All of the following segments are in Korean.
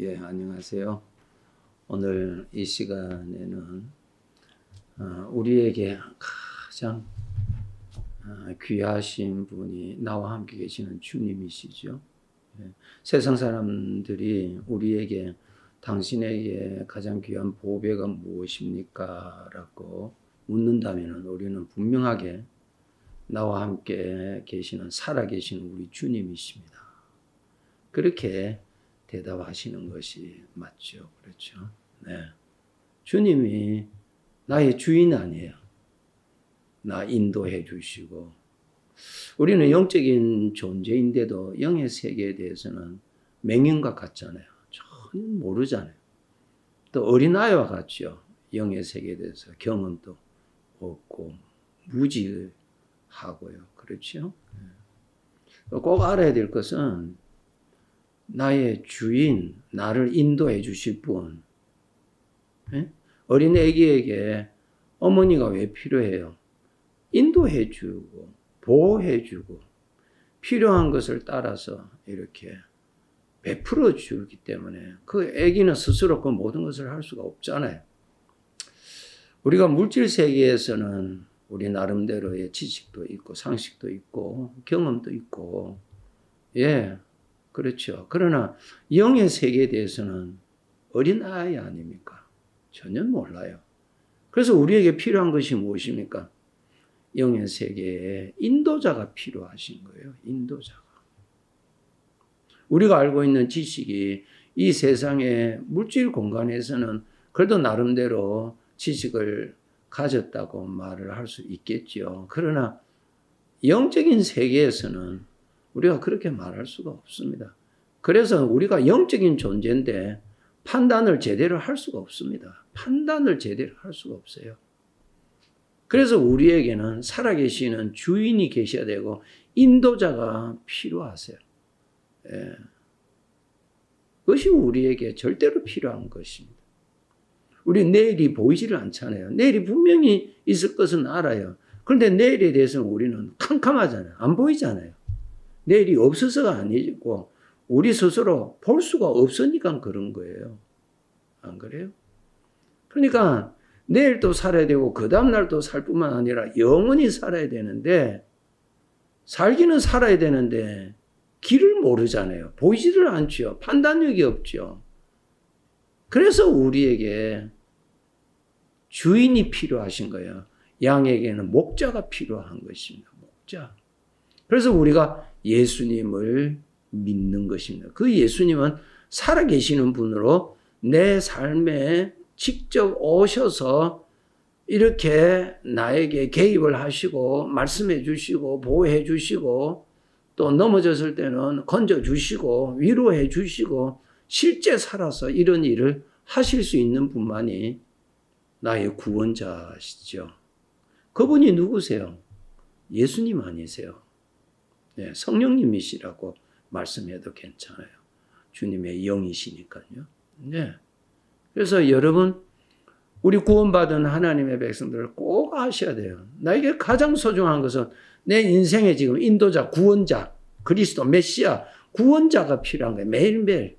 예, 안녕하세요. 오늘 이 시간에는 어, 우리에게 가장 어, 귀하신 분이 나와 함께 계시는 주님이시죠. 예, 세상 사람들이 우리에게 당신에게 가장 귀한 보배가 무엇입니까? 라고 묻는다면 우리는 분명하게 나와 함께 계시는 살아계신 우리 주님이십니다. 그렇게 대답하시는 것이 맞죠. 그렇죠. 네. 주님이 나의 주인 아니에요. 나 인도해 주시고. 우리는 영적인 존재인데도 영의 세계에 대해서는 맹인과 같잖아요. 전혀 모르잖아요. 또 어린아이와 같죠. 영의 세계에 대해서 경험도 없고, 무지하고요. 그렇죠. 네. 꼭 알아야 될 것은 나의 주인, 나를 인도해 주실 분. 예? 어린 애기에게 어머니가 왜 필요해요? 인도해 주고, 보호해 주고, 필요한 것을 따라서 이렇게 베풀어 주기 때문에 그 애기는 스스로 그 모든 것을 할 수가 없잖아요. 우리가 물질 세계에서는 우리 나름대로의 지식도 있고, 상식도 있고, 경험도 있고, 예, 그렇죠. 그러나 영의 세계에 대해서는 어린 아이 아닙니까? 전혀 몰라요. 그래서 우리에게 필요한 것이 무엇입니까? 영의 세계에 인도자가 필요하신 거예요. 인도자가. 우리가 알고 있는 지식이 이 세상의 물질 공간에서는 그래도 나름대로 지식을 가졌다고 말을 할 수 있겠죠. 그러나 영적인 세계에서는 우리가 그렇게 말할 수가 없습니다. 그래서 우리가 영적인 존재인데 판단을 제대로 할 수가 없습니다. 판단을 제대로 할 수가 없어요. 그래서 우리에게는 살아계시는 주인이 계셔야 되고 인도자가 필요하세요. 예. 그것이 우리에게 절대로 필요한 것입니다. 우리 내일이 보이지를 않잖아요. 내일이 분명히 있을 것은 알아요. 그런데 내일에 대해서는 우리는 캄캄하잖아요. 안 보이잖아요. 내일이 없어서가 아니고 우리 스스로 볼 수가 없으니까 그런 거예요. 안 그래요? 그러니까 내일도 살아야 되고 그 다음날도 살 뿐만 아니라 영원히 살아야 되는데 살기는 살아야 되는데 길을 모르잖아요. 보이지를 않죠. 판단력이 없죠. 그래서 우리에게 주인이 필요하신 거예요. 양에게는 목자가 필요한 것입니다. 목자. 그래서 우리가 예수님을 믿는 것입니다. 그 예수님은 살아계시는 분으로 내 삶에 직접 오셔서 이렇게 나에게 개입을 하시고 말씀해 주시고 보호해 주시고 또 넘어졌을 때는 건져 주시고 위로해 주시고 실제 살아서 이런 일을 하실 수 있는 분만이 나의 구원자시죠. 그분이 누구세요? 예수님 아니세요? 네, 성령님이시라고 말씀해도 괜찮아요. 주님의 영이시니까요. 네. 그래서 여러분, 우리 구원받은 하나님의 백성들을 꼭 아셔야 돼요. 나에게 가장 소중한 것은 내 인생의 지금 인도자, 구원자, 그리스도, 메시아, 구원자가 필요한 거예요. 매일매일.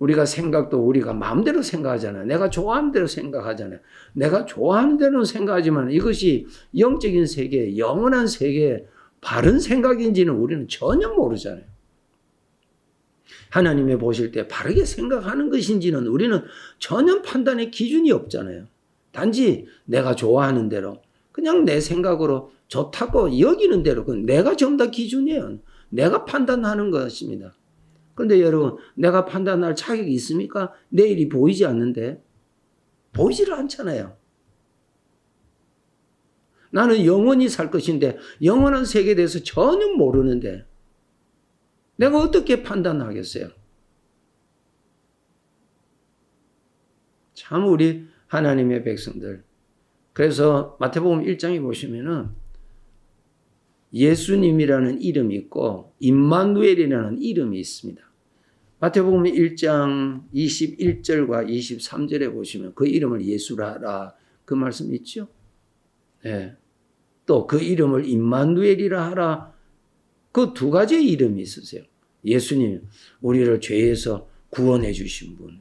우리가 생각도 우리가 마음대로 생각하잖아요. 내가 좋아하는 대로 생각하잖아요. 내가 좋아하는 대로 생각하지만 이것이 영적인 세계, 영원한 세계에 바른 생각인지는 우리는 전혀 모르잖아요. 하나님이 보실 때 바르게 생각하는 것인지는 우리는 전혀 판단의 기준이 없잖아요. 단지 내가 좋아하는 대로 그냥 내 생각으로 좋다고 여기는 대로 내가 전부 다 기준이에요. 내가 판단하는 것입니다. 그런데 여러분 내가 판단할 자격이 있습니까? 내일이 보이지 않는데 보이지를 않잖아요. 나는 영원히 살 것인데 영원한 세계에 대해서 전혀 모르는데 내가 어떻게 판단하겠어요? 참 우리 하나님의 백성들. 그래서 마태복음 1장에 보시면은 예수님이라는 이름이 있고 임마누엘이라는 이름이 있습니다. 마태복음 1장 21절과 23절에 보시면 그 이름을 예수라라 그 말씀 있죠? 네. 또 그 이름을 임마누엘이라 하라. 그 두 가지의 이름이 있으세요. 예수님, 우리를 죄에서 구원해 주신 분.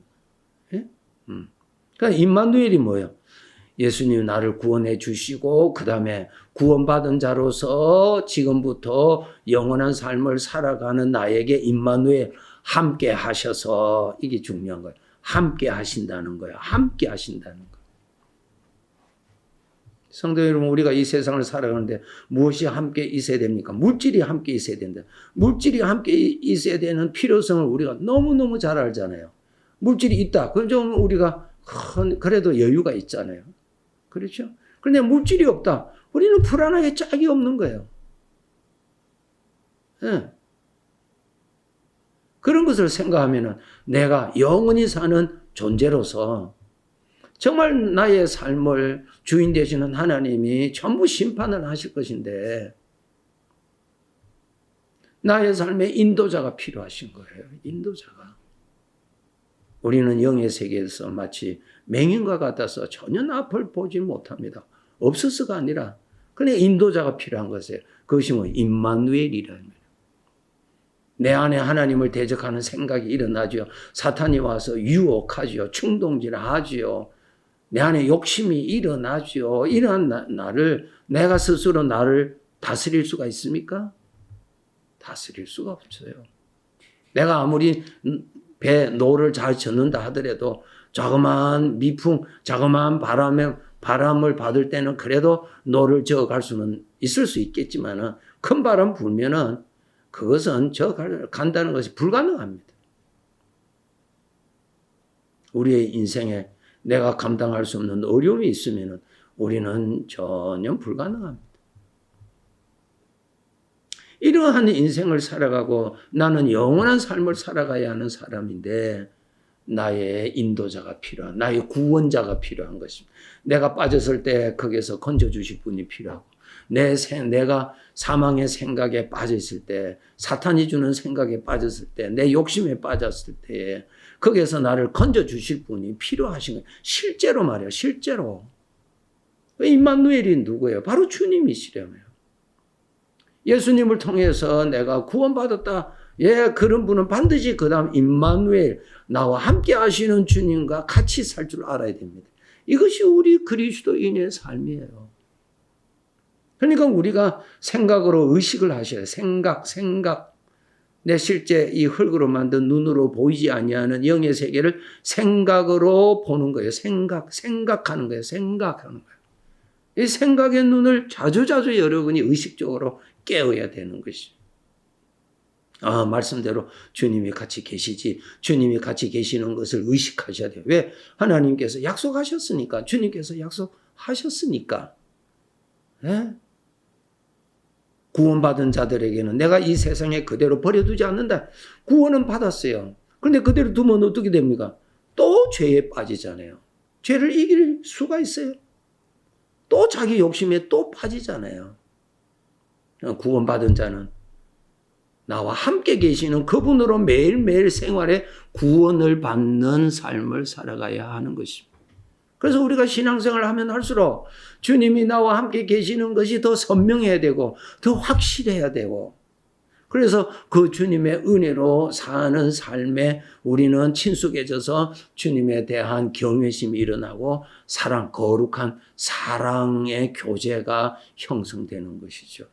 예? 음. 그러니까 임마누엘이 뭐예요? 예수님 나를 구원해 주시고 그 다음에 구원받은 자로서 지금부터 영원한 삶을 살아가는 나에게 임마누엘 함께 하셔서 이게 중요한 거예요. 함께 하신다는 거예요. 함께 하신다는 거. 성도 여러분, 우리가 이 세상을 살아가는데 무엇이 함께 있어야 됩니까? 물질이 함께 있어야 된다. 물질이 함께 있어야 되는 필요성을 우리가 너무너무 잘 알잖아요. 물질이 있다. 그럼 좀 우리가 큰, 그래도 여유가 있잖아요. 그렇죠? 그런데 물질이 없다. 우리는 불안하게 짝이 없는 거예요. 예. 그런 것을 생각하면은 내가 영원히 사는 존재로서 정말 나의 삶을 주인 되시는 하나님이 전부 심판을 하실 것인데 나의 삶에 인도자가 필요하신 거예요. 인도자가. 우리는 영의 세계에서 마치 맹인과 같아서 전혀 앞을 보지 못합니다. 없어서가 아니라 그냥 인도자가 필요한 것이에요. 그것이 뭐 임마누엘이라는. 내 안에 하나님을 대적하는 생각이 일어나죠. 사탄이 와서 유혹하죠. 충동질하죠. 내 안에 욕심이 일어나죠. 이러한 나, 나를 내가 스스로 나를 다스릴 수가 있습니까? 다스릴 수가 없어요. 내가 아무리 배 노를 잘 젓는다 하더라도 자그마한 미풍, 자그마한 바람에 바람을 받을 때는 그래도 노를 저어갈 수는 있을 수 있겠지만은 큰 바람 불면은 그것은 저 간다는 것이 불가능합니다. 우리의 인생에 내가 감당할 수 없는 어려움이 있으면 우리는 전혀 불가능합니다. 이러한 인생을 살아가고 나는 영원한 삶을 살아가야 하는 사람인데 나의 인도자가 필요한, 나의 구원자가 필요한 것입니다. 내가 빠졌을 때 거기에서 건져주실 분이 필요하고, 내 생, 내가 사망의 생각에 빠져 있을 때, 사탄이 주는 생각에 빠졌을 때, 내 욕심에 빠졌을 때, 거기에서 나를 건져주실 분이 필요하신 거예요. 실제로 말이에요. 실제로. 임마누엘이 누구예요? 바로 주님이시려며요. 예수님을 통해서 내가 구원받았다. 예, 그런 분은 반드시 그 다음 임마누엘, 나와 함께 하시는 주님과 같이 살 줄 알아야 됩니다. 이것이 우리 그리스도인의 삶이에요. 그러니까 우리가 생각으로 의식을 하셔야 생각, 생각. 내 실제 이 흙으로 만든 눈으로 보이지 아니하는 영의 세계를 생각으로 보는 거예요. 생각, 생각하는 거예요. 생각하는 거예요. 이 생각의 눈을 자주자주 여러분이 의식적으로 깨어야 되는 것이죠. 아, 말씀대로 주님이 같이 계시지. 주님이 같이 계시는 것을 의식하셔야 돼요. 왜? 하나님께서 약속하셨으니까. 주님께서 약속하셨으니까. 네? 구원받은 자들에게는 내가 이 세상에 그대로 버려두지 않는다. 구원은 받았어요. 그런데 그대로 두면 어떻게 됩니까? 또 죄에 빠지잖아요. 죄를 이길 수가 있어요. 또 자기 욕심에 또 빠지잖아요. 구원받은 자는 나와 함께 계시는 그분으로 매일매일 생활에 구원을 받는 삶을 살아가야 하는 것입니다. 그래서 우리가 신앙생활을 하면 할수록 주님이 나와 함께 계시는 것이 더 선명해야 되고 더 확실해야 되고 그래서 그 주님의 은혜로 사는 삶에 우리는 친숙해져서 주님에 대한 경외심이 일어나고 사랑, 거룩한 사랑의 교제가 형성되는 것이죠.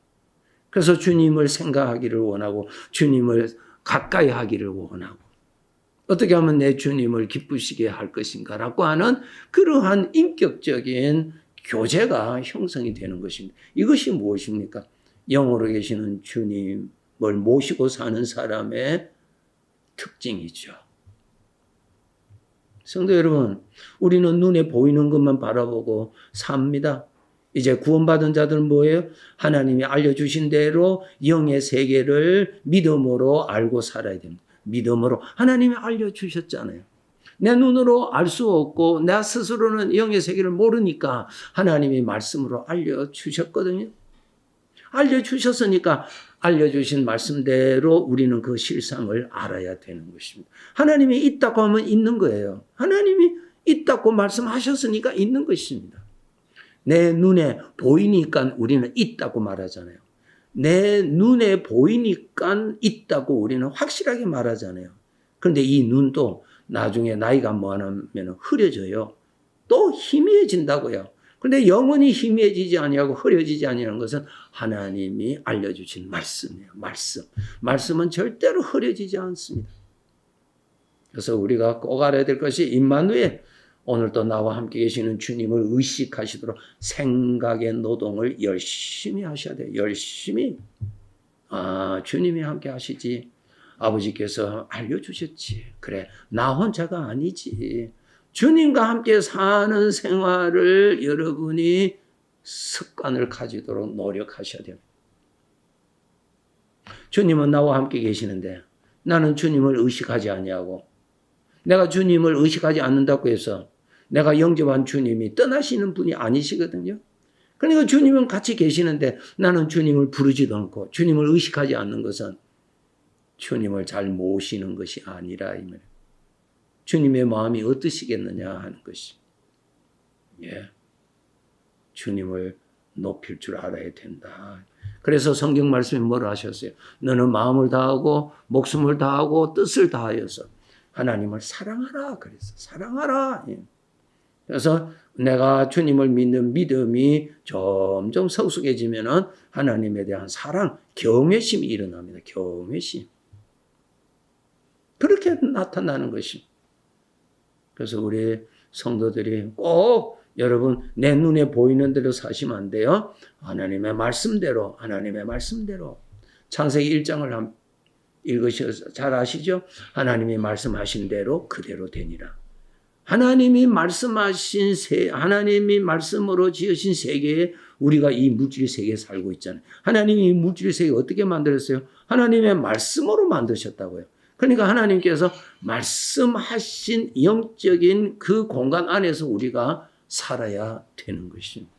그래서 주님을 생각하기를 원하고 주님을 가까이 하기를 원하고 어떻게 하면 내 주님을 기쁘시게 할 것인가라고 하는 그러한 인격적인 교제가 형성이 되는 것입니다. 이것이 무엇입니까? 영으로 계시는 주님을 모시고 사는 사람의 특징이죠. 성도 여러분, 우리는 눈에 보이는 것만 바라보고 삽니다. 이제 구원받은 자들은 뭐예요? 하나님이 알려주신 대로 영의 세계를 믿음으로 알고 살아야 됩니다. 믿음으로 하나님이 알려주셨잖아요. 내 눈으로 알 수 없고 나 스스로는 영의 세계를 모르니까 하나님이 말씀으로 알려주셨거든요. 알려주셨으니까 알려주신 말씀대로 우리는 그 실상을 알아야 되는 것입니다. 하나님이 있다고 하면 있는 거예요. 하나님이 있다고 말씀하셨으니까 있는 것입니다. 내 눈에 보이니까 우리는 있다고 말하잖아요. 내 눈에 보이니까 있다고 우리는 확실하게 말하잖아요. 그런데 이 눈도 나중에 나이가 많으면 흐려져요. 또 희미해진다고요. 근데 영원히 희미해지지 아니하고 흐려지지 아니하는 것은 하나님이 알려주신 말씀이에요. 말씀. 말씀은 절대로 흐려지지 않습니다. 그래서 우리가 꼭 알아야 될 것이 임마누엘 오늘도 나와 함께 계시는 주님을 의식하시도록 생각의 노동을 열심히 하셔야 돼요. 열심히. 아, 주님이 함께 하시지. 아버지께서 알려주셨지. 그래, 나 혼자가 아니지. 주님과 함께 사는 생활을 여러분이 습관을 가지도록 노력하셔야 돼요. 주님은 나와 함께 계시는데 나는 주님을 의식하지 아니하고 내가 주님을 의식하지 않는다고 해서 내가 영접한 주님이 떠나시는 분이 아니시거든요. 그러니까 주님은 같이 계시는데 나는 주님을 부르지도 않고 주님을 의식하지 않는 것은 주님을 잘 모시는 것이 아니라 이 말이에요. 주님의 마음이 어떠시겠느냐 하는 것이. 예. 주님을 높일 줄 알아야 된다. 그래서 성경 말씀이 뭐라 하셨어요? 너는 마음을 다하고 목숨을 다하고 뜻을 다하여서 하나님을 사랑하라 그래서 사랑하라. 예. 그래서 내가 주님을 믿는 믿음이 점점 성숙해지면은 하나님에 대한 사랑, 경외심이 일어납니다. 경외심. 그렇게 나타나는 것이. 그래서 우리 성도들이 꼭 여러분 내 눈에 보이는 대로 사시면 안 돼요. 하나님의 말씀대로, 하나님의 말씀대로. 창세기 1장을 읽으셔서 잘 아시죠? 하나님이 말씀하신 대로 그대로 되니라. 하나님이 말씀하신 세, 하나님이 말씀으로 지으신 세계에 우리가 이 물질 세계에 살고 있잖아요. 하나님이 이 물질 세계 어떻게 만들었어요? 하나님의 말씀으로 만드셨다고요. 그러니까 하나님께서 말씀하신 영적인 그 공간 안에서 우리가 살아야 되는 것입니다.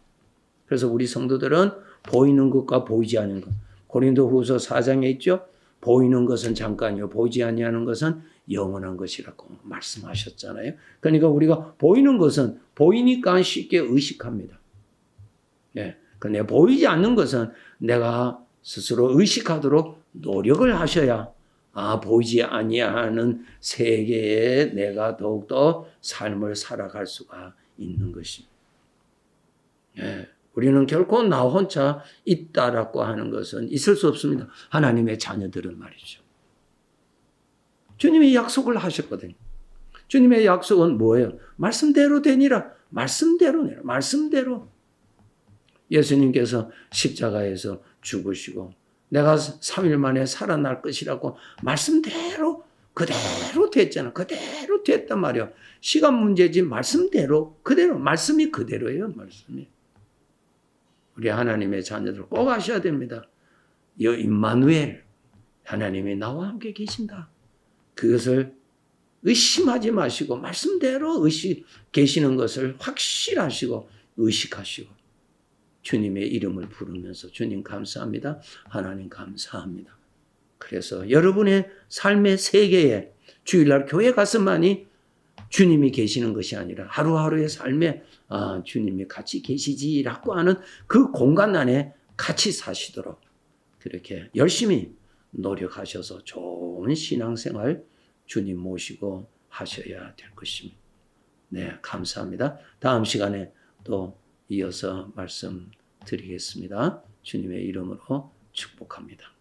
그래서 우리 성도들은 보이는 것과 보이지 않는 것. 고린도 후서 4장에 있죠. 보이는 것은 잠깐이요 보이지 아니하는 것은 영원한 것이라고 말씀하셨잖아요. 그러니까 우리가 보이는 것은 보이니까 쉽게 의식합니다. 예. 근데 보이지 않는 것은 내가 스스로 의식하도록 노력을 하셔야 아 보이지 아니하는 세계에 내가 더욱더 삶을 살아갈 수가 있는 것입니다. 예. 우리는 결코 나 혼자 있다라고 하는 것은 있을 수 없습니다. 하나님의 자녀들은 말이죠. 주님이 약속을 하셨거든요. 주님의 약속은 뭐예요? 말씀대로 되니라. 말씀대로 내라. 말씀대로. 예수님께서 십자가에서 죽으시고 내가 3일 만에 살아날 것이라고 말씀대로 그대로 됐잖아. 그대로 됐단 말이야. 시간 문제지 말씀대로 그대로 말씀이 그대로예요. 말씀이. 우리 하나님의 자녀들 꼭 아셔야 됩니다. 여 임마누엘 하나님이 나와 함께 계신다. 그것을 의심하지 마시고 말씀대로 의식 계시는 것을 확실하시고 의식하시고 주님의 이름을 부르면서 주님 감사합니다. 하나님 감사합니다. 그래서 여러분의 삶의 세계에 주일날 교회 가서만이 주님이 계시는 것이 아니라 하루하루의 삶에 아, 주님이 같이 계시지라고 하는 그 공간 안에 같이 사시도록 그렇게 열심히 노력하셔서 좋은 신앙생활 주님 모시고 하셔야 될 것입니다. 네, 감사합니다. 다음 시간에 또 이어서 말씀 드리겠습니다. 주님의 이름으로 축복합니다.